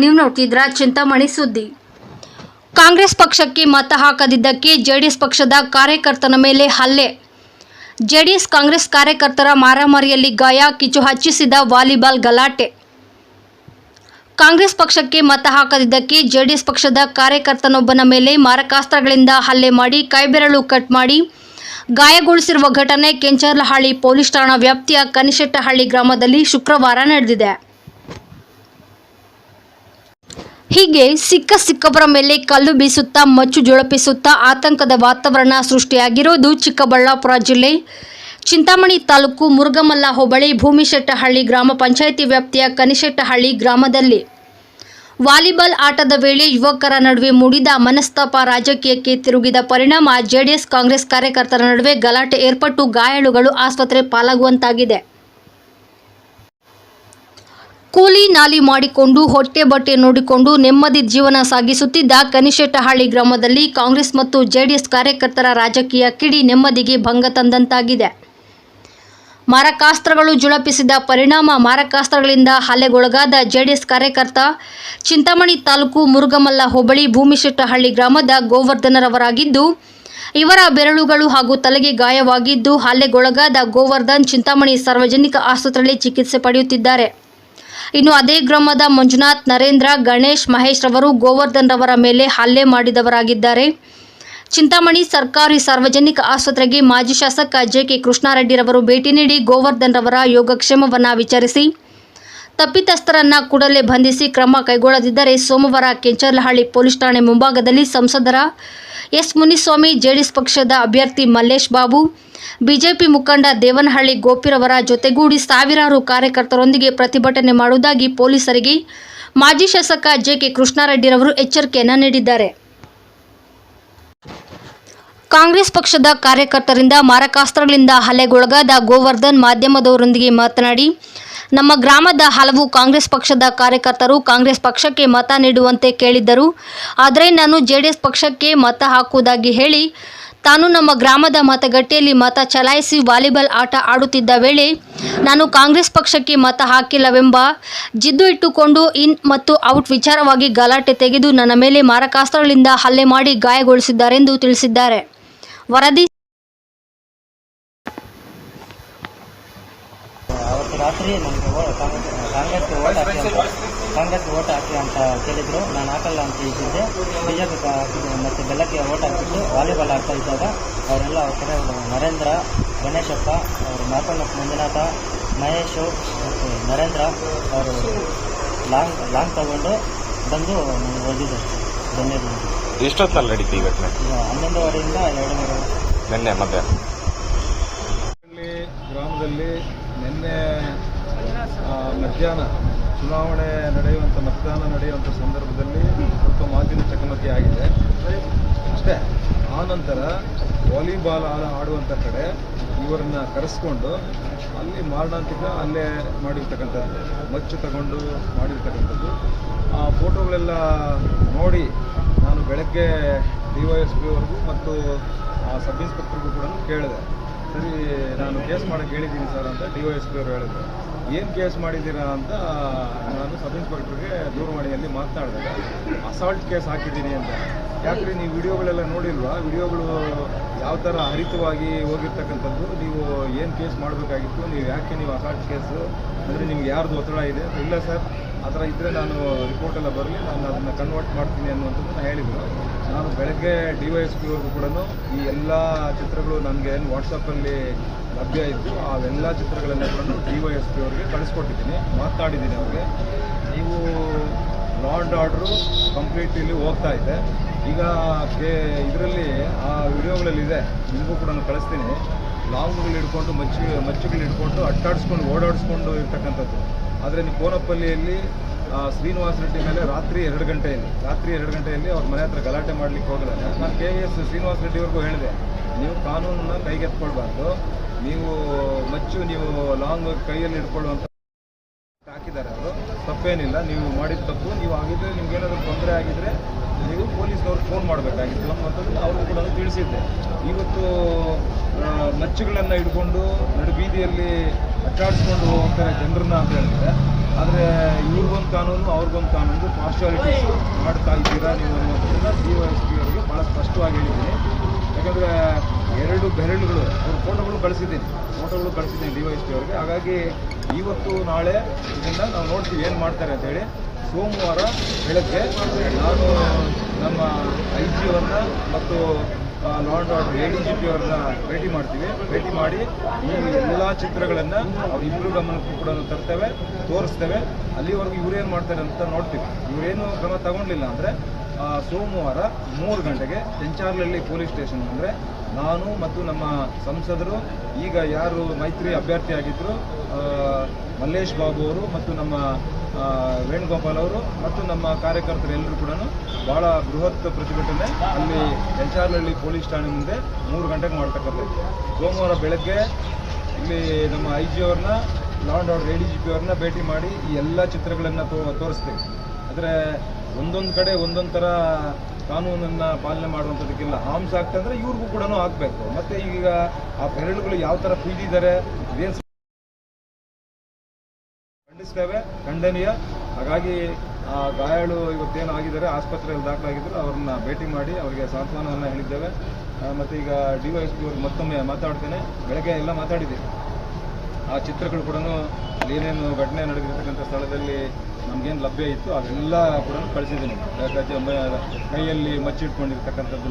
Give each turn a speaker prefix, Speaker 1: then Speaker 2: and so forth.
Speaker 1: ನೀವು ನೋಡ್ತಿದ್ರ ಚಿಂತಾಮಣಿ ಸುದ್ದಿ. ಕಾಂಗ್ರೆಸ್ ಪಕ್ಷಕ್ಕೆ ಮತ ಹಾಕದಿದ್ದಕ್ಕೆ ಜೆಡಿಎಸ್ ಪಕ್ಷದ ಕಾರ್ಯಕರ್ತನ ಮೇಲೆ ಹಲ್ಲೆ. ಜೆಡಿಎಸ್ ಕಾಂಗ್ರೆಸ್ ಕಾರ್ಯಕರ್ತರ ಮಾರಾಮಾರಿಯಲ್ಲಿ ಗಾಯ ಕಿಚು ಹಚ್ಚಿಸಿದ ವಾಲಿಬಾಲ್ ಗಲಾಟೆ. ಕಾಂಗ್ರೆಸ್ ಪಕ್ಷಕ್ಕೆ ಮತ ಹಾಕದಿದ್ದಕ್ಕೆ ಜೆಡಿಎಸ್ ಪಕ್ಷದ ಕಾರ್ಯಕರ್ತನೊಬ್ಬನ ಮೇಲೆ ಮಾರಕಾಸ್ತ್ರಗಳಿಂದ ಹಲ್ಲೆ ಮಾಡಿ, ಕೈಬೆರಳು ಕಟ್ ಮಾಡಿ, ಗಾಯಗೊಳಿಸಿರುವ ಘಟನೆ ಕೆಂಚರ್ಲಹಳ್ಳಿ ಪೊಲೀಸ್ ಠಾಣಾ ವ್ಯಾಪ್ತಿಯ ಕನಿಶೆಟ್ಟಹಳ್ಳಿ ಗ್ರಾಮದಲ್ಲಿ ಶುಕ್ರವಾರ ನಡೆದಿದೆ. ಹೀಗೆ ಸಿಕ್ಕ ಸಿಕ್ಕವರ ಮೇಲೆ ಕಲ್ಲು ಬೀಸುತ್ತಾ, ಮಚ್ಚು ಜೊಳಪಿಸುತ್ತಾ, ಆತಂಕದ ವಾತಾವರಣ ಸೃಷ್ಟಿಯಾಗಿರೋದು ಚಿಕ್ಕಬಳ್ಳಾಪುರ ಜಿಲ್ಲೆ. ಚಿಂತಾಮಣಿ ತಾಲೂಕು ಮುರುಗಮಲ್ಲ ಹೋಬಳಿ ಭೂಮಿಶೆಟ್ಟಹಳ್ಳಿ ಗ್ರಾಮ ಪಂಚಾಯಿತಿ ವ್ಯಾಪ್ತಿಯ ಕನಿಶೆಟ್ಟಹಳ್ಳಿ ಗ್ರಾಮದಲ್ಲಿ. ವಾಲಿಬಾಲ್ ಆಟದ ವೇಳೆ ಯುವಕರ ನಡುವೆ ಮೂಡಿದ ಮನಸ್ತಾಪ ರಾಜಕೀಯಕ್ಕೆ ತಿರುಗಿದ ಪರಿಣಾಮ ಜೆಡಿಎಸ್ ಕಾಂಗ್ರೆಸ್ ಕಾರ್ಯಕರ್ತರ ನಡುವೆ ಗಲಾಟೆ ಏರ್ಪಟ್ಟು ಗಾಯಾಳುಗಳು ಆಸ್ಪತ್ರೆ ಪಾಲಾಗುವಂತಾಗಿದೆ. ಕೂಲಿ ನಾಲಿ ಮಾಡಿಕೊಂಡು, ಹೊಟ್ಟೆ ಬಟ್ಟೆ ನೋಡಿಕೊಂಡು ನೆಮ್ಮದಿ ಜೀವನ ಸಾಗಿಸುತ್ತಿದ್ದ ಕನಿಶೆಟ್ಟಹಳ್ಳಿ ಗ್ರಾಮದಲ್ಲಿ ಕಾಂಗ್ರೆಸ್ ಮತ್ತು ಜೆಡಿಎಸ್ ಕಾರ್ಯಕರ್ತರ ರಾಜಕೀಯ ಕಿಡಿ ನೆಮ್ಮದಿಗೆ ಭಂಗ ತಂದಂತಾಗಿದೆ. ಮಾರಕಾಸ್ತ್ರಗಳು ಜುಳಪಿಸಿದ ಪರಿಣಾಮ ಮಾರಕಾಸ್ತ್ರಗಳಿಂದ ಹಲ್ಲೆಗೊಳಗಾದ ಜೆಡಿಎಸ್ ಕಾರ್ಯಕರ್ತ ಚಿಂತಾಮಣಿ ತಾಲೂಕು ಮುರುಗಮಲ್ಲ ಹೋಬಳಿ ಭೂಮಿಶೆಟ್ಟಹಳ್ಳಿ ಗ್ರಾಮದ ಗೋವರ್ಧನರವರಾಗಿದ್ದು, ಇವರ ಬೆರಳುಗಳು ಹಾಗೂ ತಲೆಗೆ ಗಾಯವಾಗಿದ್ದು ಹಲ್ಲೆಗೊಳಗಾದ ಗೋವರ್ಧನ್ ಚಿಂತಾಮಣಿ ಸಾರ್ವಜನಿಕ ಆಸ್ಪತ್ರೆಯಲ್ಲಿ ಚಿಕಿತ್ಸೆ ಪಡೆಯುತ್ತಿದ್ದಾರೆ. ಇನ್ನು ಅದೇ ಗ್ರಾಮದ ಮಂಜುನಾಥ್, ನರೇಂದ್ರ, ಗಣೇಶ್, ಮಹೇಶ್ ರವರು ಗೋವರ್ಧನ್ ರವರ ಮೇಲೆ ಹಲ್ಲೆ ಮಾಡಿದವರಾಗಿದ್ದಾರೆ. ಚಿಂತಾಮಣಿ ಸರ್ಕಾರಿ ಸಾರ್ವಜನಿಕ ಆಸ್ಪತ್ರೆಗೆ ಮಾಜಿ ಶಾಸಕ ಜೆಕೆ ಕೃಷ್ಣಾರೆಡ್ಡಿರವರು ಭೇಟಿ ನೀಡಿ ಗೋವರ್ಧನ್ ರವರ ಯೋಗಕ್ಷೇಮವನ್ನು ವಿಚಾರಿಸಿ ತಪ್ಪಿತಸ್ಥರನ್ನ ಕೂಡಲೇ ಬಂಧಿಸಿ ಕ್ರಮ ಕೈಗೊಳ್ಳದಿದ್ದರೆ ಸೋಮವಾರ ಕೆಂಚರ್ಲಹಳ್ಳಿ ಪೊಲೀಸ್ ಠಾಣೆ ಮುಂಭಾಗದಲ್ಲಿ ಸಂಸದರ ಎಸ್ ಮುನಿಸ್ವಾಮಿ, ಜೆಡಿಎಸ್ ಪಕ್ಷದ ಅಭ್ಯರ್ಥಿ ಮಲ್ಲೇಶ್ ಬಾಬು, ಬಿಜೆಪಿ ಮುಖಂಡ ದೇವನಹಳ್ಳಿ ಗೋಪಿರವರ ಜೊತೆಗೂಡಿ ಸಾವಿರಾರು ಕಾರ್ಯಕರ್ತರೊಂದಿಗೆ ಪ್ರತಿಭಟನೆ ಮಾಡುವುದಾಗಿ ಪೊಲೀಸರಿಗೆ ಮಾಜಿ ಶಾಸಕ ಜೆಕೆ ಕೃಷ್ಣಾರೆಡ್ಡಿರವರು ಎಚ್ಚರಿಕೆಯನ್ನು ನೀಡಿದ್ದಾರೆ. ಕಾಂಗ್ರೆಸ್ ಪಕ್ಷದ ಕಾರ್ಯಕರ್ತರಿಂದ ಮಾರಕಾಸ್ತ್ರಗಳಿಂದ ಹಲ್ಲೆಗೊಳಗಾದ ಗೋವರ್ಧನ್ ಮಾಧ್ಯಮದವರೊಂದಿಗೆ ಮಾತನಾಡಿ ನಮ್ಮ ಗ್ರಾಮದ ಹಲವು ಕಾಂಗ್ರೆಸ್ ಪಕ್ಷದ ಕಾರ್ಯಕರ್ತರು ಕಾಂಗ್ರೆಸ್ ಪಕ್ಷಕ್ಕೆ ಮತ ನೀಡುವಂತೆ ಕೇಳಿದ್ದರು. ಆದರೆ ನಾನು ಜೆಡಿಎಸ್ ಪಕ್ಷಕ್ಕೆ ಮತ ಹಾಕುವುದಾಗಿ ಹೇಳಿ, ತಾನು ನಮ್ಮ ಗ್ರಾಮದ ಮತಗಟ್ಟೆಯಲ್ಲಿ ಮತ ಚಲಾಯಿಸಿ ವಾಲಿಬಾಲ್ ಆಟ ಆಡುತ್ತಿದ್ದ ವೇಳೆ, ನಾನು ಕಾಂಗ್ರೆಸ್ ಪಕ್ಷಕ್ಕೆ ಮತ ಹಾಕಿಲ್ಲವೆಂಬ ಜಿದ್ದು ಇಟ್ಟುಕೊಂಡು ಇನ್ ಮತ್ತು ಔಟ್ ವಿಚಾರವಾಗಿ ಗಲಾಟೆ ತೆಗೆದು ನನ್ನ ಮೇಲೆ ಮಾರಕಾಸ್ತ್ರಗಳಿಂದ ಹಲ್ಲೆ ಮಾಡಿ ಗಾಯಗೊಳಿಸಿದ್ದಾರೆಂದು ತಿಳಿಸಿದ್ದಾರೆ. ವರದಿ
Speaker 2: ರಾತ್ರಿ ನನಗೆ ಕಾಂಗ್ರೆಸ್ ಕಾಂಗ್ರೆಸ್ಗೆ ಓಟ್ ಹಾಕಿ ಅಂತ ಕಾಂಗ್ರೆಸ್ಗೆ ಓಟ್ ಹಾಕಿ ಅಂತ ಕೇಳಿದ್ರು. ನಾನು ಹಾಕಲ್ಲ ಅಂತ ಇದ್ದಿದ್ದೆ ಬಿ ಜೆ ಪಿ ಹಾಕಿದ್ದು ಮತ್ತು ಬೆಳಗ್ಗೆ ಓಟ್ ಹಾಕಿದ್ದು ವಾಲಿಬಾಲ್ ಆಡ್ತಾ ಇದ್ದಾಗ ಅವರೆಲ್ಲ ಅವ್ರ ಕಡೆ ನರೇಂದ್ರ ಗಣೇಶಪ್ಪ ಅವರು ಮಾತನಾಥ ಮಂಜುನಾಥ ಮಹೇಶು ಮತ್ತು ನರೇಂದ್ರ ಅವರು ಲಾಂಗ್ ಲಾಂಗ್ ತಗೊಂಡು ಬಂದು ನನಗೆ ಹೊಡೆದಿದ್ದಾರೆ ಧನ್ಯವಾದಗಳು
Speaker 3: ಎಷ್ಟೊತ್ತಲ್ಲಿ ನಡೀತಿ ಈ ಘಟನೆ?
Speaker 2: ಈಗ ಹನ್ನೊಂದುವರೆಯಿಂದ ಎರಡು ಮೂರು
Speaker 3: ನಿನ್ನೆ ಮಧ್ಯಾಹ್ನ.
Speaker 4: ಗ್ರಾಮದಲ್ಲಿ ನಿನ್ನೆ ಮಧ್ಯಾಹ್ನ ಚುನಾವಣೆ ನಡೆಯುವಂಥ ಮತದಾನ ನಡೆಯುವಂಥ ಸಂದರ್ಭದಲ್ಲಿ ಸ್ವಲ್ಪ ಮಾತಿನ ಚಕಮಕಿ ಆಗಿದೆ. ಅಷ್ಟೇ, ಆ ನಂತರ ವಾಲಿಬಾಲ್ ಆಡುವಂಥ ಕಡೆ ಇವರನ್ನ ಕರೆಸ್ಕೊಂಡು ಅಲ್ಲಿ ಮಾರಣಾಂತಿಕ ಅಲ್ಲೇ ಮಾಡಿರ್ತಕ್ಕಂಥದ್ದು, ಮಚ್ಚು ತಗೊಂಡು ಮಾಡಿರ್ತಕ್ಕಂಥದ್ದು. ಆ ಫೋಟೋಗಳೆಲ್ಲ ನೋಡಿ ನಾನು ಬೆಳಗ್ಗೆ ಡಿ ವೈ ಎಸ್ ಪಿ ಅವ್ರಿಗೂ ಮತ್ತು ಆ ಸಬ್ ಇನ್ಸ್ಪೆಕ್ಟರ್ಗೂ ಕೂಡ ಕೇಳಿದೆ. ಸರಿ, ನಾನು ಕೇಸ್ ಮಾಡಕ್ಕೆ ಹೇಳಿದ್ದೀನಿ ಸರ್ ಅಂತ ಡಿ ವೈ ಎಸ್ ಪಿ ಅವರು ಹೇಳಿದ್ರು. ಏನು ಕೇಸ್ ಮಾಡಿದ್ದೀರಾ ಅಂತ ನಾನು ಸಬ್ ಇನ್ಸ್ಪೆಕ್ಟರ್ಗೆ ದೂರವಾಣಿಯಲ್ಲಿ ಮಾತನಾಡಿದಾಗ ಅಸಾಲ್ಟ್ ಕೇಸ್ ಹಾಕಿದ್ದೀನಿ ಅಂತ. ಯಾಕಂದರೆ ನೀವು ವಿಡಿಯೋಗಳೆಲ್ಲ ನೋಡಿಲ್ವಾ? ವಿಡಿಯೋಗಳು ಯಾವ ಥರ ಹರಿತವಾಗಿ ಹೋಗಿರ್ತಕ್ಕಂಥದ್ದು? ನೀವು ಏನು ಕೇಸ್ ಮಾಡಬೇಕಾಗಿತ್ತು? ನೀವು ಯಾಕೆ ನೀವು ಅಸಾಲ್ಟ್ ಕೇಸು? ಅಂದರೆ ನಿಮ್ಗೆ ಯಾರ್ದು ಒತ್ತಡ ಇದೆ? ಇಲ್ಲ ಸರ್, ಆ ಥರ ಇದ್ದರೆ ನಾನು ರಿಪೋರ್ಟೆಲ್ಲ ಬರಲಿ, ನಾನು ಅದನ್ನು ಕನ್ವರ್ಟ್ ಮಾಡ್ತೀನಿ ಅನ್ನುವಂಥದ್ದನ್ನು ಹೇಳಿದರು. ನಾನು ಬೆಳಗ್ಗೆ ಡಿ ವೈ ಎಸ್ ಪಿವರೆಗೂ ಕೂಡ ಈ ಎಲ್ಲ ಚಿತ್ರಗಳು ನನಗೆ ಏನು ವಾಟ್ಸಪ್ಪಲ್ಲಿ ಲಭ್ಯ ಇತ್ತು ಅವೆಲ್ಲ ಚಿತ್ರಗಳನ್ನು ಕೂಡ ಡಿ ವೈ ಎಸ್ ಪಿ ಅವ್ರಿಗೆ ಕಳಿಸ್ಕೊಟ್ಟಿದ್ದೀನಿ ಮಾತಾಡಿದ್ದೀನಿ ಅವ್ರಿಗೆ. ನೀವು ಲಾ ಆ್ಯಂಡ್ ಆರ್ಡ್ರು ಕಂಪ್ಲೀಟ್ ಇಲ್ಲಿ ಹೋಗ್ತಾ ಇದೆ. ಈಗ ಕೆ ಇದರಲ್ಲಿ ಆ ವಿಡಿಯೋಗಳಲ್ಲಿದೆ ನಿಮಗೂ ಕೂಡ ನಾನು ಕಳಿಸ್ತೀನಿ. ಲಾಂಗ್ಗಳು ಹಿಡ್ಕೊಂಡು ಮಚ್ಚಿ ಮಚ್ಚುಗಳು ಹಿಡ್ಕೊಂಡು ಅಟ್ಟಾಡಿಸ್ಕೊಂಡು ಓಡಾಡಿಸ್ಕೊಂಡು ಇರ್ತಕ್ಕಂಥದ್ದು. ಆದರೆ ನೀವು ಕೋನಪಲ್ಲಿಯಲ್ಲಿ ಆ, ಶ್ರೀನಿವಾಸ ರೆಡ್ಡಿ ಮೇಲೆ ರಾತ್ರಿ ಎರಡು ಗಂಟೆಯಲ್ಲಿ, ರಾತ್ರಿ ಎರಡು ಗಂಟೆಯಲ್ಲಿ ಅವ್ರ ಮನೆ ಹತ್ರ ಗಲಾಟೆ ಮಾಡ್ಲಿಕ್ಕೆ ಹೋಗಲ್ಲ. ನಾನು ಕೆ ಎಸ್ ಶ್ರೀನಿವಾಸ ರೆಡ್ಡಿ ಅವ್ರಿಗೂ ಹೇಳಿದೆ, ನೀವು ಕಾನೂನನ್ನ ಕೈಗೆತ್ಕೊಳ್ಬಾರ್ದು ನೀವು ಮಚ್ಚು, ನೀವು ಲಾಂಗ್ ಕೈಯಲ್ಲಿ ಇಟ್ಕೊಳ್ಳುವಂಥ ಹಾಕಿದ್ದಾರೆ ಅವರು, ತಪ್ಪೇನಿಲ್ಲ, ನೀವು ಮಾಡಿದ ತಪ್ಪು, ನೀವು ಆಗಿದ್ರೆ ನಿಮ್ಗೆ ಏನಾದರೂ ತೊಂದರೆ ಆಗಿದ್ರೆ ನೀವು ಪೊಲೀಸ್ನವ್ರಿಗೆ ಫೋನ್ ಮಾಡಬೇಕಾಗಿತ್ತು. ಅನ್ನುವಂಥದ್ದು ಅವ್ರಿಗೂ ಕೂಡ ತಿಳಿಸಿದ್ದೆ. ಇವತ್ತು ಮಚ್ಚುಗಳನ್ನು ಹಿಡ್ಕೊಂಡು ನಡು ಬೀದಿಯಲ್ಲಿ ಅಟ್ಟಾಡಿಸ್ಕೊಂಡು ಹೋಗ್ತಾರೆ ಜನರನ್ನ ಅಂತ ಹೇಳಿದ್ರೆ ಆದರೆ ಇವ್ರಿಗೊಂದು ಕಾನೂನು, ಅವ್ರಿಗೊಂದು ಕಾನೂನು ಪಾರ್ಶಾಲಿಟೀಸ್ ಮಾಡ್ತಾ ಇದ್ದೀರಾ ನೀವು ಅನ್ನೋದನ್ನ ಡಿ ಎಸ್ ಪಿ ಅವರಿಗೆ ಭಾಳ ಸ್ಪಷ್ಟವಾಗಿ ಹೇಳಿದ್ದೀನಿ. ಯಾಕಂದರೆ ಎರಡು ಬೆರಳುಗಳು ಅವ್ರ ಫೋಟೋಗಳು ಕಳಿಸಿದ್ದೀನಿ. ಫೋಟೋಗಳು ಕಳಿಸಿದ್ದೀನಿ ಡಿ ವೈ ಎಸ್ ಅವರಿಗೆ. ಹಾಗಾಗಿ ಇವತ್ತು, ನಾಳೆ ಇದನ್ನು ನಾವು ನೋಡ್ತೀವಿ ಏನು ಮಾಡ್ತಾರೆ ಅಂತೇಳಿ ಸೋಮವಾರ ಬೆಳಗ್ಗೆ ನಾನು ನಮ್ಮ ಐ ಜಿ ಮತ್ತು law and order A D G P ಅವ್ರನ್ನ ಭೇಟಿ ಮಾಡ್ತೀವಿ. ಭೇಟಿ ಮಾಡಿ ಈ ಎಲ್ಲ ಚಿತ್ರಗಳನ್ನು ಅವರಿಬ್ಬರು ಗಮನಕ್ಕೂ ಕೂಡ ತರ್ತೇವೆ, ತೋರಿಸ್ತೇವೆ. ಅಲ್ಲಿವರೆಗೂ ಇವ್ರೇನು ಮಾಡ್ತಾರೆ ಅಂತ ನೋಡ್ತೀವಿ. ಇವರೇನು ಕ್ರಮ ತಗೊಂಡಿಲ್ಲ ಅಂದರೆ ಸೋಮವಾರ ಮೂರು ಗಂಟೆಗೆ ಚೆಂಚಾರ್ಲಹಳ್ಳಿ ಪೊಲೀಸ್ ಸ್ಟೇಷನ್ ಅಂದರೆ ನಾನು ಮತ್ತು ನಮ್ಮ ಸಂಸದರು, ಈಗ ಯಾರು ಮೈತ್ರಿ ಅಭ್ಯರ್ಥಿ ಆಗಿದ್ದರು ಮಲ್ಲೇಶ್ ಬಾಬು ಅವರು ಮತ್ತು ನಮ್ಮ ವೇಣುಗೋಪಾಲ್ ಅವರು ಮತ್ತು ನಮ್ಮ ಕಾರ್ಯಕರ್ತರು ಎಲ್ಲರೂ ಕೂಡ ಬಹಳ ಬೃಹತ್ ಪ್ರತಿಭಟನೆ. ಅಲ್ಲಿ ಎಂಚಾರ್ನಹಳ್ಳಿ ಪೊಲೀಸ್ ಠಾಣೆ ಮುಂದೆ ಮೂರು ಗಂಟೆಗೆ ಮಾಡ್ತಕ್ಕಂಥದ್ದು. ಸೋಮವಾರ ಬೆಳಗ್ಗೆ ಇಲ್ಲಿ ನಮ್ಮ ಐ ಜಿ ಅವ್ರನ್ನ law and order A D G P ಅವ್ರನ್ನ ಭೇಟಿ ಮಾಡಿ ಈ ಎಲ್ಲ ಚಿತ್ರಗಳನ್ನು ತೋ, ತೋರಿಸ್ತೀವಿ. ಆದರೆ ಒಂದೊಂದು ಕಡೆ ಒಂದೊಂದು ಥರ ಕಾನೂನನ್ನು ಪಾಲನೆ ಮಾಡುವಂಥದ್ದಕ್ಕಿಲ್ಲ ಹಾಮ್ಸ್ ಆಗ್ತಂದ್ರೆ ಇವ್ರಿಗೂ ಕೂಡ ಆಗಬೇಕು. ಮತ್ತು ಈಗ ಆ ಬೆರಳುಗಳು ಯಾವ ಥರ ಪೀಡಿದ್ದಾರೆ ಇದೇನು ಖಂಡಿಸ್ತೇವೆ ಖಂಡನೀಯ. ಹಾಗಾಗಿ ಆ ಗಾಯಾಳು ಇವತ್ತೇನು ಆಗಿದ್ದಾರೆ, ಆಸ್ಪತ್ರೆಯಲ್ಲಿ ದಾಖಲಾಗಿದ್ದರು ಅವ್ರನ್ನ ಭೇಟಿ ಮಾಡಿ ಅವರಿಗೆ ಸಾಂತ್ವನವನ್ನು ಹೇಳಿದ್ದೇವೆ. ಮತ್ತು ಈಗ ಡಿ ವೈ ಎಸ್ ಪಿ ಅವ್ರಿಗೆ ಮತ್ತೊಮ್ಮೆ ಮಾತಾಡ್ತೇನೆ. ಬೆಳಗ್ಗೆ ಎಲ್ಲ ಮಾತಾಡಿದ್ದೀವಿ. ಆ ಚಿತ್ರಗಳು ಕೂಡ ಏನೇನು ಘಟನೆ ನಡೆದಿರ್ತಕ್ಕಂಥ ಸ್ಥಳದಲ್ಲಿ ನಮಗೇನು ಲಭ್ಯ ಇತ್ತು, ಅದೆಲ್ಲ ಕೂಡ ಕಳಿಸಿದ್ದೀನಿ. ಕೈಯಲ್ಲಿ ಮಚ್ಚಿಟ್ಕೊಂಡಿರ್ತಕ್ಕಂಥದ್ದು